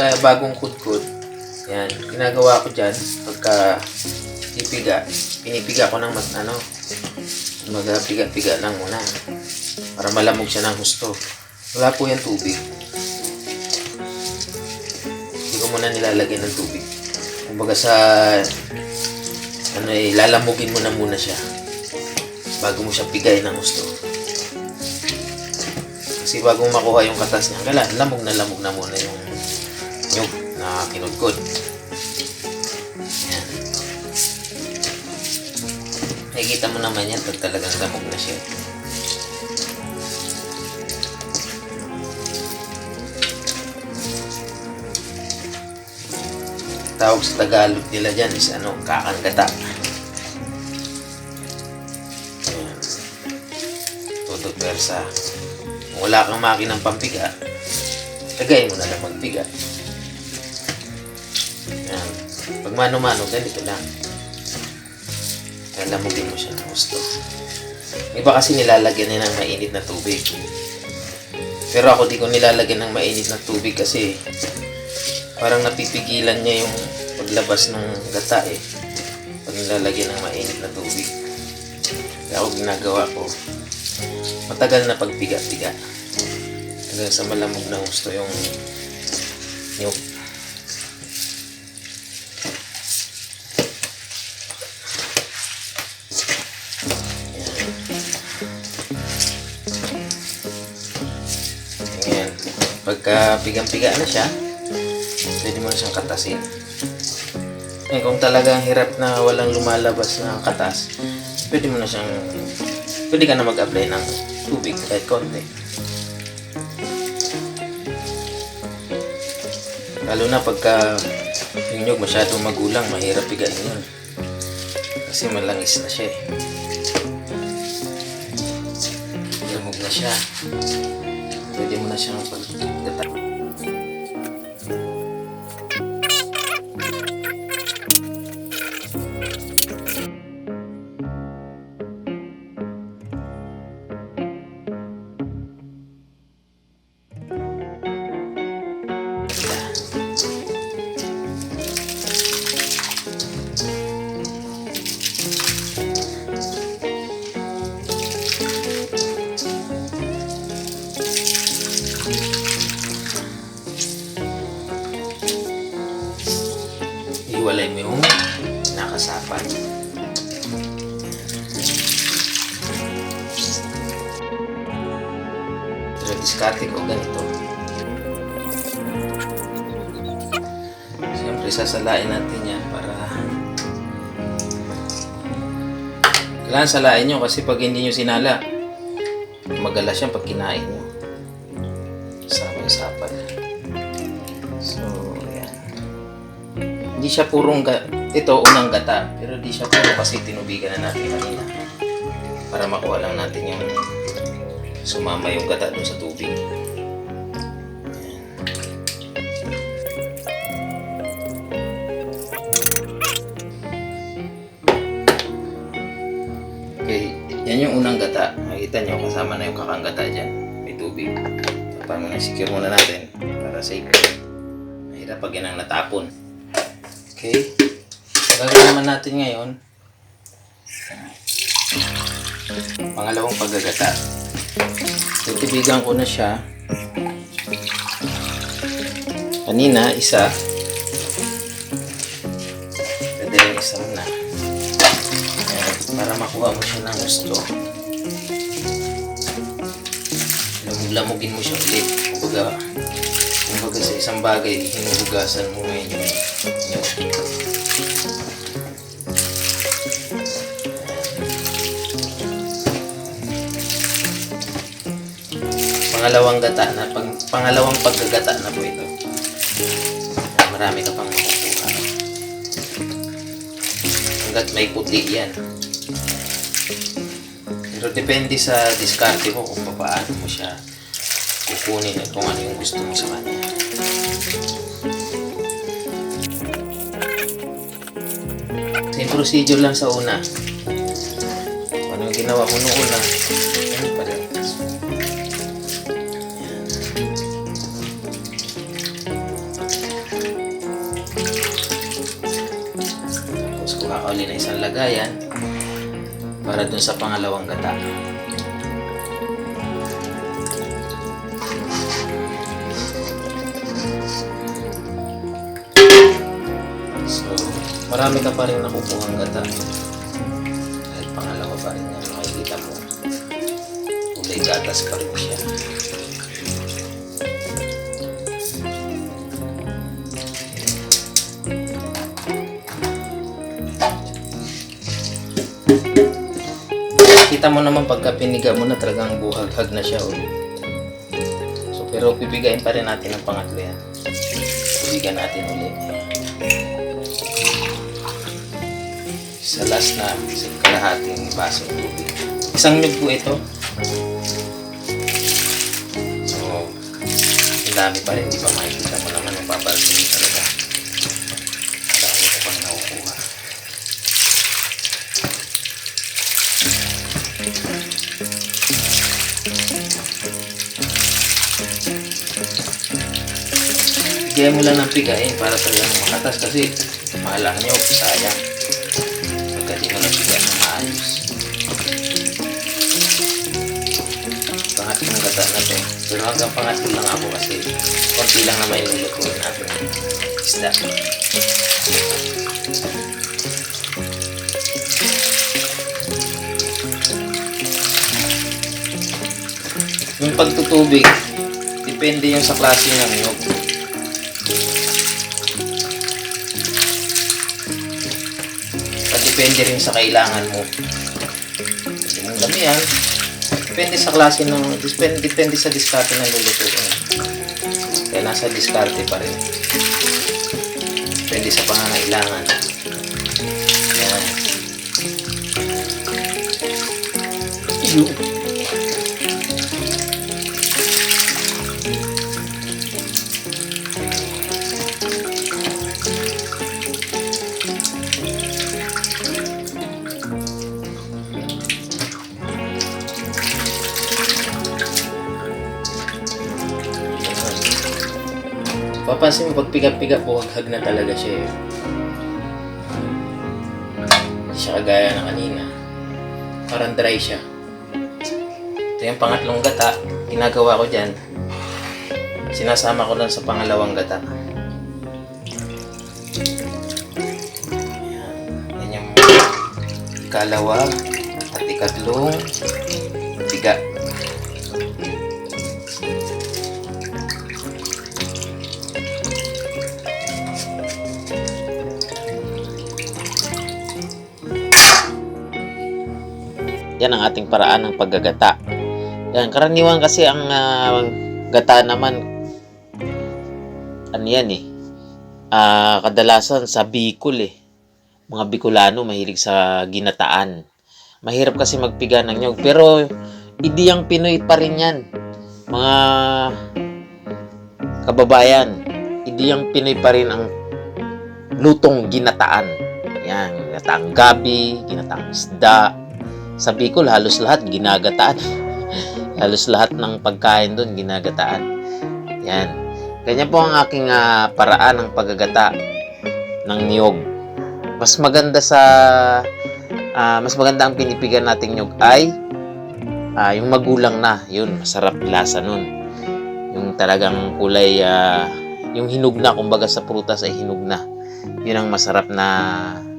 ay bagong kudkod, yan, ginagawa ko dyan, pagka ipiga, pinipiga ko ng mas, ano, magapiga-piga lang muna. Para malamog siya ng husto. Wala po yan tubig. Hindi ko muna nilalagay ng tubig. Kumbaga sa, ano eh, lalamugin mo na muna siya bago mo siya pigay ng gusto. Kasi bago makuha yung katas niya, kailangan lamog na lamog na muna yung na kinudkod. Yan. Nakikita mo naman yan pag talagang lamog na siya. Tawag sa Tagalog nila dyan is ano, kakangkata. Ayan. Todo persa. Kung wala kang makinang pampiga, lagay mo na lang magpiga. Ayan. Pag mano-mano, ganito lang. Kaya lamugin mo siya ng gusto. Iba kasi nilalagyan niya ng mainit na tubig. Pero ako di ko nilalagyan ng mainit na tubig kasi parang napipigilan niya yung paglabas ng gata eh. Pag nilalagyan ng mainit na tubig. Kaya ako ginagawa ko, matagal na pagpiga-piga. Hanggang sa malamog na gusto yung yung Pagka pigang-piga na siya, pwede mo na siyang katasin. Eh, kung talagang hirap na walang lumalabas na katas, pwede mo na siyang, pwede ka na mag-apply ng tubig kahit konti. Lalo na pagka yung nyug masyadong magulang, mahirap pigain yun. Kasi malangis na siya eh. Lamog na siya. Pwede mo na siyang de diskarte ko ganito. Siyempre, sasalain natin yan para... Kailangan salain nyo kasi pag hindi nyo sinala, magalas yan pag kinain nyo. Sama yung sapan. So, yan. Hindi siya purong ga- ito unang gata, pero di siya puro kasi tinubigan na natin kanina. Para makuha lang natin yung sumama yung gata dun sa tubig. Okay, yan yung unang gata. Makikita nyo, kasama na yung kakanggata dyan. May tubig. Tapan mo secure muna natin para safe. Mahirap pag yan ang natapon. Okay. Gagawin naman natin ngayon. Pangalawang paggagata. Titibigan ko na siya. Kanina, isa. Pwede rin isa na. Para makuha mo siya ng gusto. Lamug-lamugin mo siya ulit. Kumbaga, kumbaga sa isang bagay, hinuhugasan mo ngayon pangalawang gata na pang, pangalawang paggagata na po ito. Marami ka pang makukuha. Hanggat may putli yan. Pero depende sa diskarte mo kung paano mo siya kukunin at kung ano yung gusto mo sa kanya. Same procedure lang sa una. Ano yung ginawa mo noong una, ka uli ng isang lagayan para dun sa pangalawang gata. So, marami ka pa rin nakukuhang gata. Dahil pangalawa pa rin yan, makikita mo. Kulay gatas pa rin siya. Kita mo naman pagka piniga mo na talagang buhaghag na siya ulit. So, pero pipigain pa rin natin ang pangatlo yan. Pipigan natin ulit. Sa last na, sa kalahating baso tubig. Isang nyug po ito. So, ang dami pa rin. Di ba makikita Bigyan mo lang ng pigain para talagang makatas kasi mahalang nyo, sayang. Pagka di mo napigan ng maayos. Pangatlong gata na to. Pero hanggang pangatlo lang ako kasi konti lang naman ilulutuin natin. Isda. Yung pagtutubig, depende yung sa klase ng niyog. Depende rin sa kailangan mo. Pwede mong damihan. Depende sa klase ng, depende, depende sa diskarte ng lulutuin. Kaya nasa diskarte pa rin. Depende sa pangangailangan. Yan. Yun. Papansin mo, pag piga-piga po, hag na talaga siya eh. Hindi siya kagaya na kanina. Parang dry siya. Ito yung pangatlong gata. Ginagawa ko dyan. Sinasama ko lang sa pangalawang gata. Yan. Yan yung ikalawa at ikatlong piga. Yan ang ating paraan ng paggagata. Yan, karaniwan kasi ang ah, gata naman, ano yan eh, ah, kadalasan sa Bicol eh. Mga Bicolano mahilig sa ginataan. Mahirap kasi magpiga ng nyog. Pero, idiyang Pinoy pa rin yan. Mga kababayan, idiyang Pinoy pa rin ang lutong ginataan. Yan, ginataang gabi, ginataang isda, sa Bicol, halos lahat ginagataan. halos lahat ng pagkain doon ginagataan. Yan. Ganyan po ang aking ah, paraan ng paggagata ng niyog. Mas maganda sa ah, mas maganda ang pinipigan nating niyog ay ah, yung magulang na. Yun, masarap lasa nun. Yung talagang kulay ah, yung hinog na kumbaga sa prutas ay hinog na. Yun ang masarap na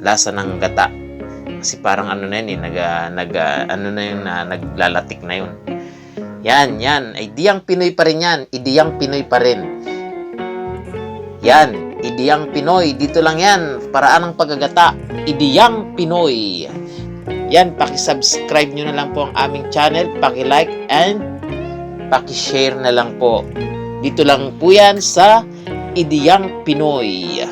lasa ng gata kasi parang ano na yun eh, nag, nag ano na yun, na naglalatik na yun. Yan, yan. Idiyang Pinoy pa rin yan. Idiyang Pinoy pa rin. Yan. Idiyang Pinoy. Dito lang yan. Paraan ng paggagata. Idiyang Pinoy. Yan. Paki-subscribe nyo na lang po ang aming channel. Paki-like and paki-share na lang po. Dito lang po yan sa Idiyang Pinoy.